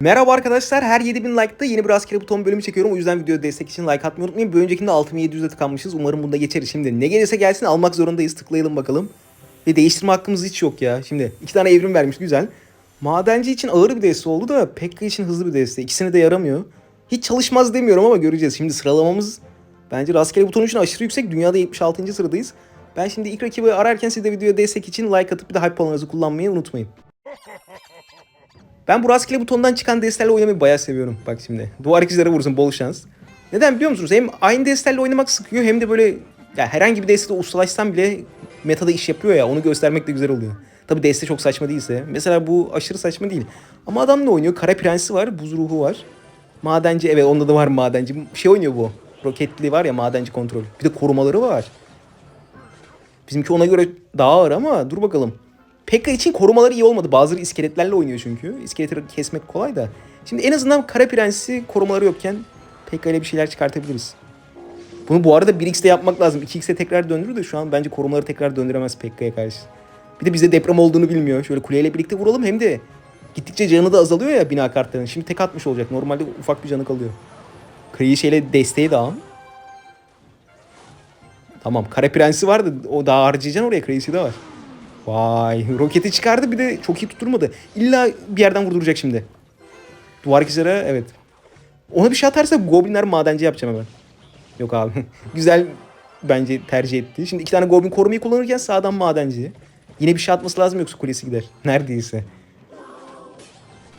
Merhaba arkadaşlar. Her 7000 like'da yeni bir rastgele buton bölümü çekiyorum. O yüzden videoya destek için like atmayı unutmayın. Bir öncekinde 6700'e tıkanmışız. Umarım bunda geçeriz. Şimdi ne gelirse gelsin almak zorundayız. Tıklayalım bakalım. Ve değiştirme hakkımız hiç yok ya. Şimdi iki tane evrim vermiş. Güzel. Madenci için ağır bir deste oldu da Pekka için hızlı bir deste. İkisine de yaramıyor. Hiç çalışmaz demiyorum ama göreceğiz. Şimdi sıralamamız bence rastgele buton için aşırı yüksek. Dünyada 76. sıradayız. Ben şimdi ilk rakibi ararken siz de videoya destek için like atıp bir de hype balonlarınızı kullanmayı unutmayın. Ben bu rastgele butondan çıkan destelerle oynamayı bayağı seviyorum. Bak şimdi. Duvar ikizlere vursun bol şans. Neden biliyor musunuz? Hem aynı destelerle oynamak sıkıyor hem de böyle ya herhangi bir destede ustalaşsam bile metada iş yapıyor ya onu göstermek de güzel oluyor. Tabi deste çok saçma değilse. Mesela bu aşırı saçma değil. Ama adam ne oynuyor? Kara prensi var, buz ruhu var. Madenci evet onda da var madenci. Şey oynuyor bu. Roketli var ya madenci kontrol. Bir de korumaları var. Bizimki ona göre daha ağır ama dur bakalım. Pekka için korumaları iyi olmadı. Bazıları iskeletlerle oynuyor çünkü. İskeletleri kesmek kolay da. Şimdi en azından Kara Prensi korumaları yokken Pekka ile bir şeyler çıkartabiliriz. Bunu bu arada 1x'te yapmak lazım. 2x'e tekrar döndürür de şu an bence korumaları tekrar döndüremez Pekka'ya karşı. Bir de bize deprem olduğunu bilmiyor. Şöyle kuleyle birlikte vuralım hem de gittikçe canı da azalıyor ya bina kartlarının. Şimdi tek atmış olacak. Normalde ufak bir canı kalıyor. Kriyi şeyle desteği de. Tamam. Kara Prensi vardı. O daha harcayacaksın oraya. Kraliçesi de var. Vay. Roketi çıkardı bir de çok iyi tutturmadı. İlla bir yerden vurduracak şimdi. Duvar ikizlere evet. Ona bir şey atarsa Goblinler madenci yapacağım hemen. Yok abi. Güzel bence tercih etti. Şimdi iki tane Goblin korumayı kullanırken sağdan madenci. Yine bir şey atması lazım yoksa kulesi gider. Neredeyse.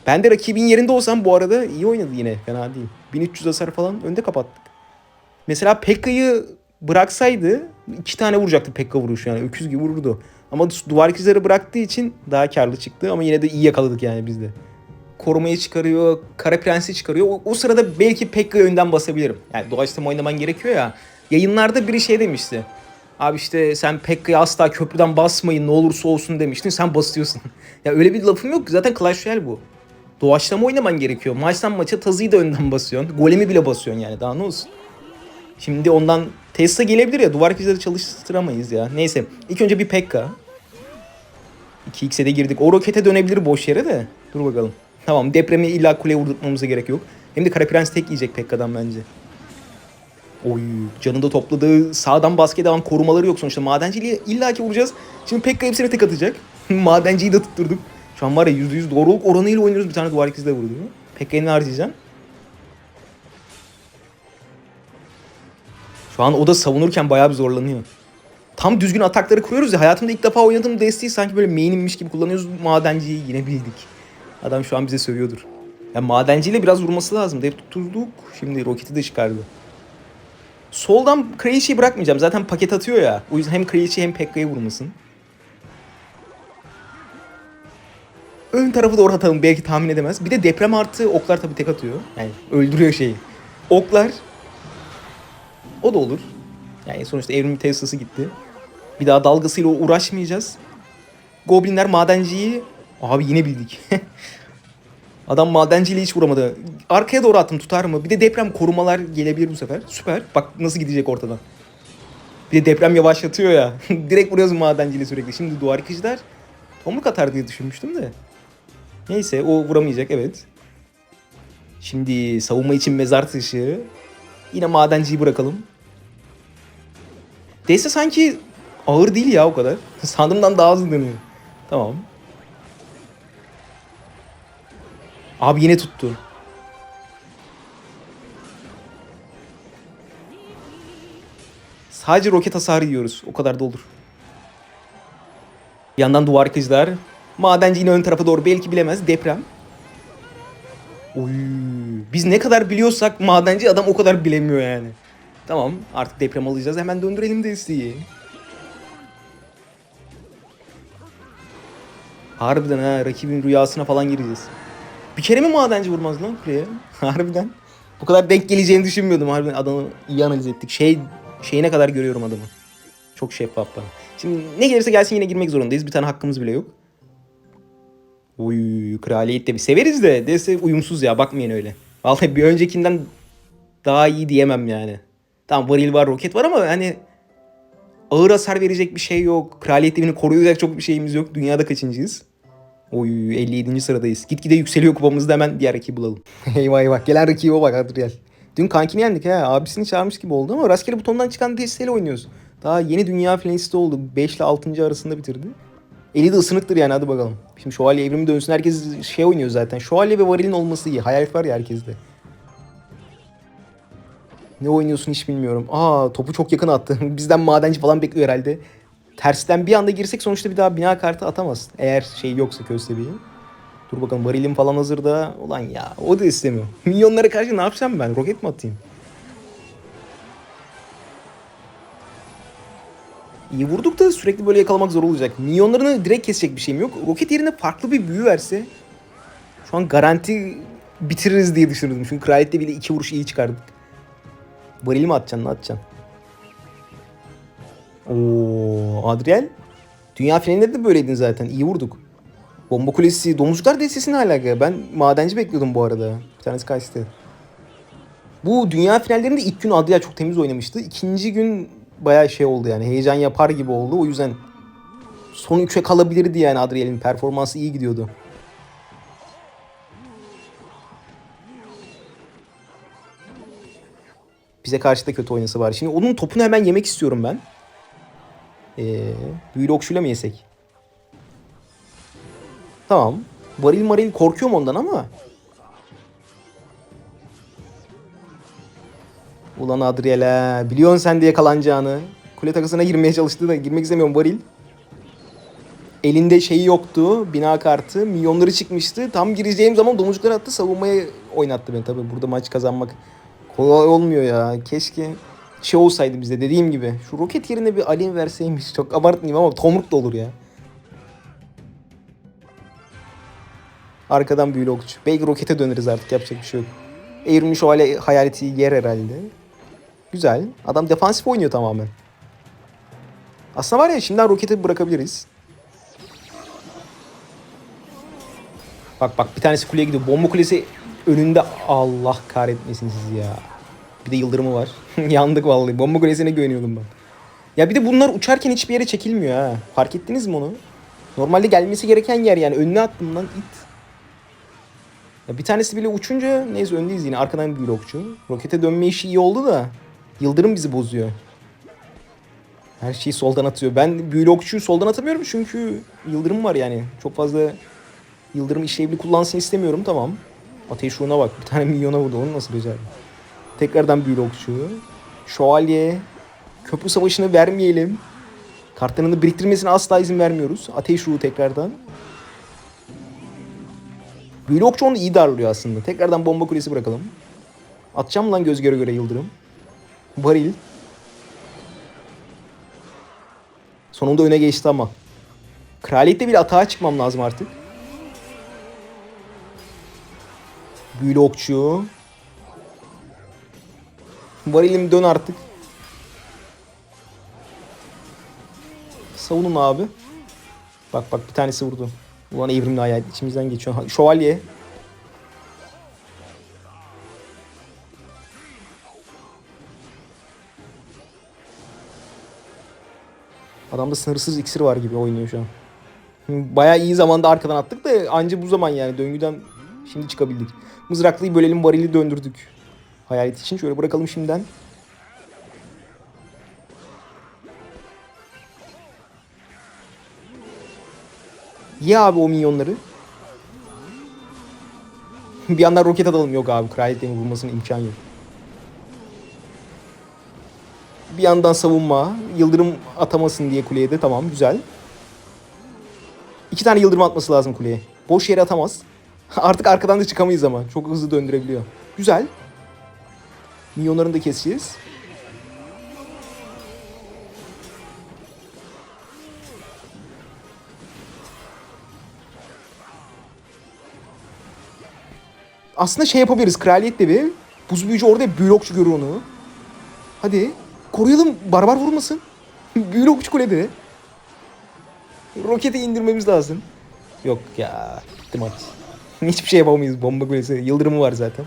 Ben de rakibin yerinde olsam bu arada iyi oynadı yine. Fena değil. 1300 hasar falan önde kapattık. Mesela Pekka'yı bıraksaydı iki tane vuracaktı Pekka vuruşu yani. Öküz gibi vururdu. Ama duvar ikizleri bıraktığı için daha karlı çıktı ama yine de iyi yakaladık yani biz de. Korumayı çıkarıyor, Kara Prens'i çıkarıyor. O, o sırada belki Pekka'yı önden basabilirim. Yani doğaçlama oynaman gerekiyor ya. Yayınlarda biri şey demişti. Abi işte sen Pekka'yı asla köprüden basmayın ne olursa olsun demiştin. Sen basıyorsun. ya öyle bir lafım yok ki. Zaten Clash Royale bu. Doğaçlama oynaman gerekiyor. Maçtan maça tazıyı da önden basıyorsun. Golemi bile basıyorsun yani. Daha ne olsun. Şimdi ondan Tesla gelebilir ya. Duvar ikizleri çalıştıramayız ya. Neyse. İlk önce bir Pekka. 2x'e de girdik. O rokete dönebilir boş yere de. Dur bakalım. Tamam depremi illa kuleye vurdurtmamıza gerek yok. Hem de Kara Prens tek yiyecek Pekka'dan bence. Oy canını da topladı. Sağdan basket alan korumaları yok sonuçta. Madenciliği illa ki vuracağız. Şimdi Pekka hepsine tek atacak. Madenciyi de tutturduk. Şu an var ya %100 doğruluk oranıyla oynuyoruz. Bir tane duvar ikizi de vurdu. Pekka'yı harcayacağım? Şu an o da savunurken bayağı bir zorlanıyor. Tam düzgün atakları kuruyoruz ya. Hayatımda ilk defa oynadığım desteği sanki böyle main'inmiş gibi kullanıyoruz. Madenciyi yine bildik. Adam şu an bize sövüyordur. Ya madenciyle biraz vurması lazım. Hep tutturduk. Şimdi roketi de çıkardı. Soldan Kraliçe'yi bırakmayacağım. Zaten paket atıyor ya. O yüzden hem Kraliçe hem Pekka'yı vurmasın. Ön tarafı doğru atalım. Belki tahmin edemez. Bir de deprem artı oklar tabii tek atıyor. Yani öldürüyor şeyi. Oklar o da olur. Yani sonuçta evrim Tesla'sı gitti. Bir daha dalgasıyla uğraşmayacağız. Goblinler madenciyi... Abi yine bildik. Adam madenciyle hiç vuramadı. Arkaya doğru attım tutar mı? Bir de deprem korumalar gelebilir bu sefer. Süper. Bak nasıl gidecek ortadan. Bir de deprem yavaşlatıyor ya. Direkt vuruyoruz madenciyle sürekli. Şimdi duvar yıkıcılar tomruk atar diye düşünmüştüm de. Neyse o vuramayacak evet. Şimdi savunma için mezar taşı. Yine madenciyi bırakalım. Deste sanki ağır değil ya o kadar. Sandığımdan daha hızlı dönüyor. Tamam. Abi yine tuttu. Sadece roket hasarı yiyoruz. O kadar da olur. Yandan duvar kızlar. Madenci yine ön tarafa doğru belki bilemez. Deprem. Oy. Biz ne kadar biliyorsak madenci adam o kadar bilemiyor yani. Tamam artık deprem alacağız. Hemen döndürelim desteği. Harbiden ha rakibin rüyasına falan gireceğiz. Bir kere mi madenci vurmaz lan kuleye? Harbiden. Bu kadar denk geleceğini düşünmüyordum. Harbiden adamı iyi analiz ettik. Şey şeyine kadar görüyorum adamı. Çok şeffaf bana. Şimdi ne gelirse gelsin yine girmek zorundayız. Bir tane hakkımız bile yok. Uy kraliyet de bir severiz de dese uyumsuz ya bakmayın öyle. Vallahi bir öncekinden daha iyi diyemem yani. Tamam varil var roket var ama hani ağır hasar verecek bir şey yok. Kraliyet devini koruyacak çok bir şeyimiz yok. Dünyada kaçıncıyız? Oy 57. sıradayız. Gitgide yükseliyor kupamızda hemen diğer rakibi bulalım. eyvah eyvah. Gelen rakibe bak Adriel. Dün kankini yendik ha. Abisini çağırmış gibi oldu ama rastgele butondan çıkan desteğiyle oynuyoruz. Daha yeni dünya finalisti oldu. 5 ile 6. arasında bitirdi. Eli de ısınıktır yani hadi bakalım. Şimdi şövalye evrimi dönsün. Herkes şey oynuyor zaten. Şövalye ve varilin olması iyi. Hayal var ya herkeste. Ne oynuyorsun hiç bilmiyorum. Aa topu çok yakın attı. Bizden madenci falan bekliyor herhalde. Tersten bir anda girsek sonuçta bir daha bina kartı atamaz. Eğer şey yoksa köstebeği. Dur bakalım varilim falan hazırda. Ulan ya o da istemiyor. Milyonlara karşı ne yapacağım ben? Roket mi atayım? İyi vurduk da sürekli böyle yakalamak zor olacak. Milyonlarını direkt kesecek bir şeyim yok. Roket yerine farklı bir büyü verse şu an garanti bitiririz diye düşünürdüm. Çünkü kraliyette bile iki vuruş iyi çıkardık. Varili mi atacaksın ne atacaksın? Oo, Adriel. Dünya finalinde de böyleydin zaten. İyi vurduk. Bomba kulesi, domuzcuklar destesi ne alaka? Ben madenci bekliyordum bu arada. Bir tanesi kaçtı. Bu dünya finallerinde ilk gün Adriel çok temiz oynamıştı. İkinci gün bayağı şey oldu yani. Heyecan yapar gibi oldu. O yüzden son 3'e kalabilirdi yani Adriel'in performansı iyi gidiyordu. Bize karşı da kötü oynası var. Şimdi onun topunu hemen yemek istiyorum ben. Ee, büyülü okşuyla mı yesek? Tamam. Varil maril korkuyorum ondan ama. Ulan Adriel ha. Biliyorsun sen de yakalanacağını. Kule takısına girmeye çalıştı da girmek istemiyorum varil. Elinde şeyi yoktu. Bina kartı. Milyonları çıkmıştı. Tam gireceğim zaman domuzcukları attı. Savunmaya oynattı beni tabii. Burada maç kazanmak kolay olmuyor ya. Keşke şey olsaydı bize dediğim gibi. Şu roket yerine bir alien verseymiş. Çok abartmayayım ama tomruk da olur ya. Arkadan büyülü okçu. Belki rokete döneriz artık yapacak bir şey yok. Evrimli şövalye hayaleti yer herhalde. Güzel. Adam defansif oynuyor tamamen. Aslında var ya şimdiden roketi bırakabiliriz. Bak bak bir tanesi kuleye gidiyor. Bomba kulesi önünde. Allah kahretmesin sizi ya. Bir de yıldırımı var. Yandık vallahi. Bomba kulesine güveniyordum ben. Ya bir de bunlar uçarken hiçbir yere çekilmiyor ha. Fark ettiniz mi onu? Normalde gelmesi gereken yer yani. Önüne attım lan it. Ya bir tanesi bile uçunca neyse öndeyiz yine. Arkadan bir blokçu. Rokete dönme işi iyi oldu da. Yıldırım bizi bozuyor. Her şeyi soldan atıyor. Ben büyülü okçuyu soldan atamıyorum çünkü yıldırım var yani. Çok fazla yıldırım işlevli kullansın istemiyorum tamam. Ateş ruhuna bak. Bir tane milyona vurdu. Onu nasıl becerdi? Tekrardan büyülü okçu. Şövalye. Köprü savaşını vermeyelim. Kartlarını biriktirmesine asla izin vermiyoruz. Ateş ruhu tekrardan. Büyülü okçu onu iyi darlıyor aslında. Tekrardan bomba kulesi bırakalım. Atacağım lan göz göre göre yıldırım. Varil. Sonunda öne geçti ama. Kraliyette bile atağa çıkmam lazım artık. Büyülü okçu. Varilim dön artık. Savunun abi. Bak bak bir tanesi vurdu. Ulan evrimli hayal içimizden geçiyor. Şövalye. Adamda sınırsız iksir var gibi oynuyor şu an. Bayağı iyi zamanda arkadan attık da anca bu zaman yani döngüden şimdi çıkabildik. Mızraklıyı bölelim varili döndürdük. Hayalet için şöyle bırakalım şimdiden. Ye abi o minyonları. bir yandan roket atalım. Yok abi kraliyetin vurmasına imkan yok. Bir yandan savunma. Yıldırım atamasın diye kuleye de tamam güzel. İki tane yıldırım atması lazım kuleye. Boş yere atamaz. Artık arkadan da çıkamayız ama. Çok hızlı döndürebiliyor. Güzel. Minyonlarını da keseceğiz. Aslında şey yapabiliriz. Kraliyet devi. Buz büyücü orada büyülokçu görür onu. Hadi. Koruyalım. Barbar vurmasın. büyülokçu kulede. Roketi indirmemiz lazım. Yok ya. Gitti maç. Hiçbir şey yapamayız. Bomba kulesi. Yıldırımı var zaten.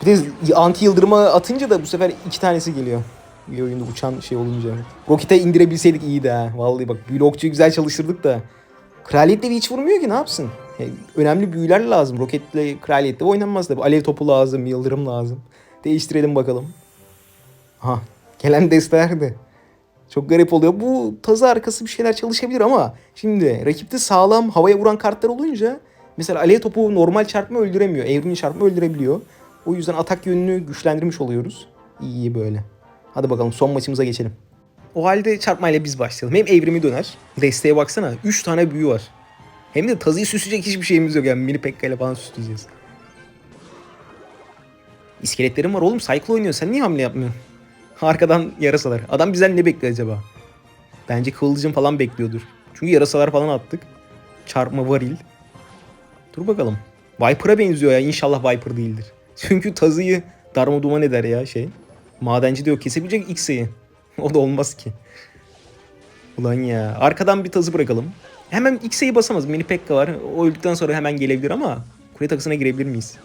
Bir de anti yıldırıma atınca da bu sefer iki tanesi geliyor. Bir oyunda uçan şey olunca. Rokete indirebilseydik iyiydi ha. Vallahi bak büyülü okçuyu güzel çalıştırdık da. Kraliyetle hiç vurmuyor ki ne yapsın? E, önemli büyüler lazım. Roketle, kraliyetle oynanmaz tabi. Alev topu lazım, yıldırım lazım. Değiştirelim bakalım. Ha, gelen de. Çok garip oluyor. Bu tazı arkası bir şeyler çalışabilir ama şimdi rakipte sağlam havaya vuran kartlar olunca mesela alev topu normal çarpma öldüremiyor. Evrimli çarpma öldürebiliyor. O yüzden atak yönünü güçlendirmiş oluyoruz. İyi böyle. Hadi bakalım son maçımıza geçelim. O halde çarpmayla biz başlayalım. Hem evrimi döner. Desteğe baksana. 3 tane büyü var. Hem de tazıyı süsleyecek hiçbir şeyimiz yok. Yani mini pekka ile falan süsleyeceğiz. İskeletlerim var oğlum. Cycle oynuyor. Sen niye hamle yapmıyorsun? Arkadan yarasalar. Adam bizden ne bekliyor acaba? Bence kıvılcım falan bekliyordur. Çünkü yarasalar falan attık. Çarpma varil. Dur bakalım. Viper'a benziyor ya. İnşallah Viper değildir. Çünkü tazıyı darma duman eder ya şey. Madenci de yok. Kesebilecek X'yi. o da olmaz ki. Ulan ya. Arkadan bir tazı bırakalım. Hemen X'yi basamaz. Mini Pekka var. O öldükten sonra hemen gelebilir ama kule takısına girebilir miyiz?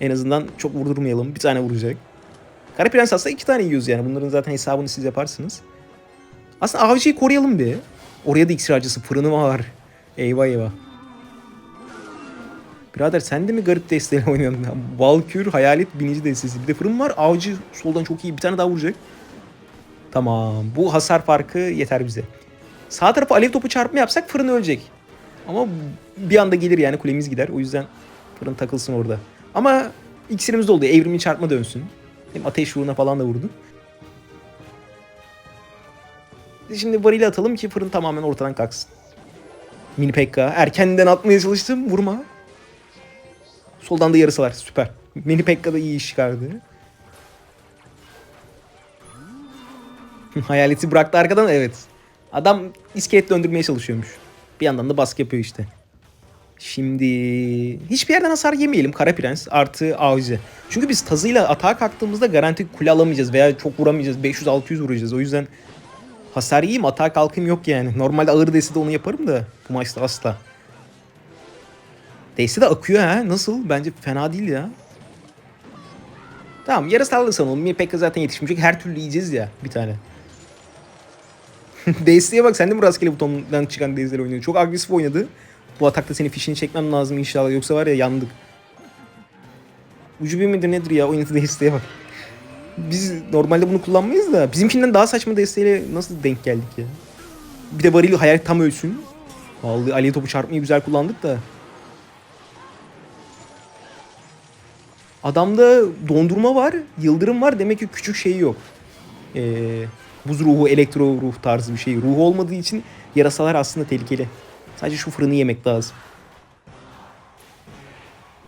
En azından çok vurdurmayalım. Bir tane vuracak. Kara Prens aslında iki tane yiyoruz yani. Bunların zaten hesabını siz yaparsınız. Aslında avcıyı koruyalım bir. Oraya da iksir harcısı. Fırını var. Eyvah eyvah. Birader sen de mi garip desteğiyle oynuyorsun? Valkür, hayalet, binici destesi. Bir de fırın var. Avcı soldan çok iyi. Bir tane daha vuracak. Tamam. Bu hasar farkı yeter bize. Sağ tarafa alev topu çarpma yapsak fırın ölecek. Ama bir anda gelir yani kulemiz gider. O yüzden fırın takılsın orada. Ama iksirimiz de. Evrimin çarpma dönsün. Hem ateş ruhuna falan da vurdu. Şimdi varili atalım ki fırın tamamen ortadan kalksın. Mini Pekka. Erkenden atmaya çalıştım. Vurma. Soldan da yarısalar. Süper. Mini Pekka da iyi iş çıkardı. Hayaleti bıraktı arkadan. Evet. Adam iskelet döndürmeye çalışıyormuş. Bir yandan da baskı yapıyor işte. Şimdi hiçbir yerden hasar yemeyelim Kara Prens artı Avcı. Çünkü biz tazıyla atağa kalktığımızda garanti kule alamayacağız veya çok vuramayacağız. 500-600 vuracağız. O yüzden hasar yiyeyim atağa kalkayım yok yani. Normalde ağır desi de onu yaparım da bu maçta asla. Desi de akıyor ha. Nasıl? Bence fena değil ya. Tamam yarı sanalım. Mir Pekka zaten yetişmeyecek. Her türlü yiyeceğiz ya bir tane. Desteğe bak sen de mi rastgele butondan çıkan Dezler oynuyor? Çok agresif oynadı. Bu atakta senin fişini çekmem lazım inşallah. Yoksa var ya yandık. Ucu bir midir nedir ya? Oynadığı desteğe bak. Biz normalde bunu kullanmayız da bizimkinden daha saçma desteğiyle nasıl denk geldik ya? Bir de varili hayal tam ölsün. Vallahi Ali topu çarpmayı güzel kullandık da. Adamda dondurma var, yıldırım var. Demek ki küçük şeyi yok. Ee, buz ruhu, elektro ruh tarzı bir şey. Ruhu olmadığı için yarasalar aslında tehlikeli. Sadece şu fırını yemek lazım.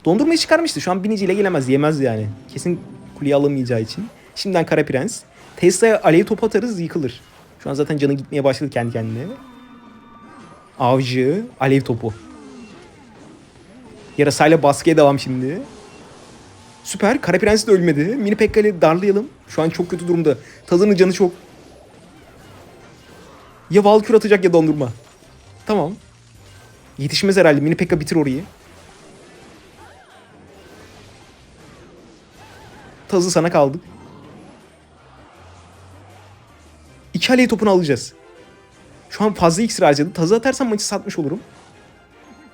Dondurmayı çıkarmıştı. Şu an biniciyle gelemez. Yemez yani. Kesin kuleyi alamayacağı için. Şimdiden Kara Prens. Tesla'ya alev top atarız yıkılır. Şu an zaten canı gitmeye başladı kendi kendine. Avcı, alev topu. Yarasayla baskıya devam şimdi. Süper. Kara Prens de ölmedi. Mini Pekka ile darlayalım. Şu an çok kötü durumda. Tazının canı çok. Ya Valkür atacak ya dondurma. Tamam. Yetişmez herhalde. Mini Pekka bitir orayı. Tazı sana kaldık. İki aley topunu alacağız. Şu an fazla iksir harcadı. Tazı atarsam maçı satmış olurum.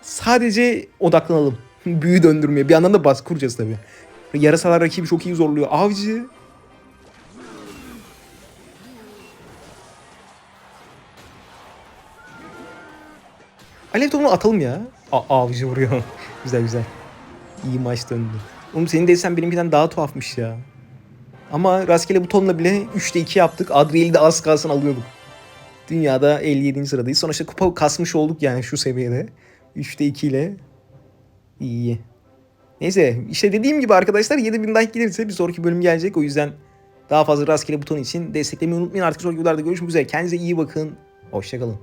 Sadece odaklanalım. Büyü döndürmeye. Bir yandan da baskı kuracağız tabii. Yarasalar rakibi çok iyi zorluyor. Avcı. Alev topunu atalım ya. A- avcı vuruyor. güzel güzel. İyi maç döndü. Oğlum senin desen benimkinden daha tuhafmış ya. Ama rastgele butonla bile 3'te 2 yaptık. Adriel'i de az kalsın alıyorduk. Dünyada 57. sıradayız. Sonuçta kupa kasmış olduk yani şu seviyede. 3'te 2 ile iyi. Neyse işte dediğim gibi arkadaşlar 7000 like gelirse bir sonraki bölüm gelecek. O yüzden daha fazla rastgele buton için desteklemeyi unutmayın. Artık sonraki videolarda görüşmek üzere. Kendinize iyi bakın. Hoşçakalın.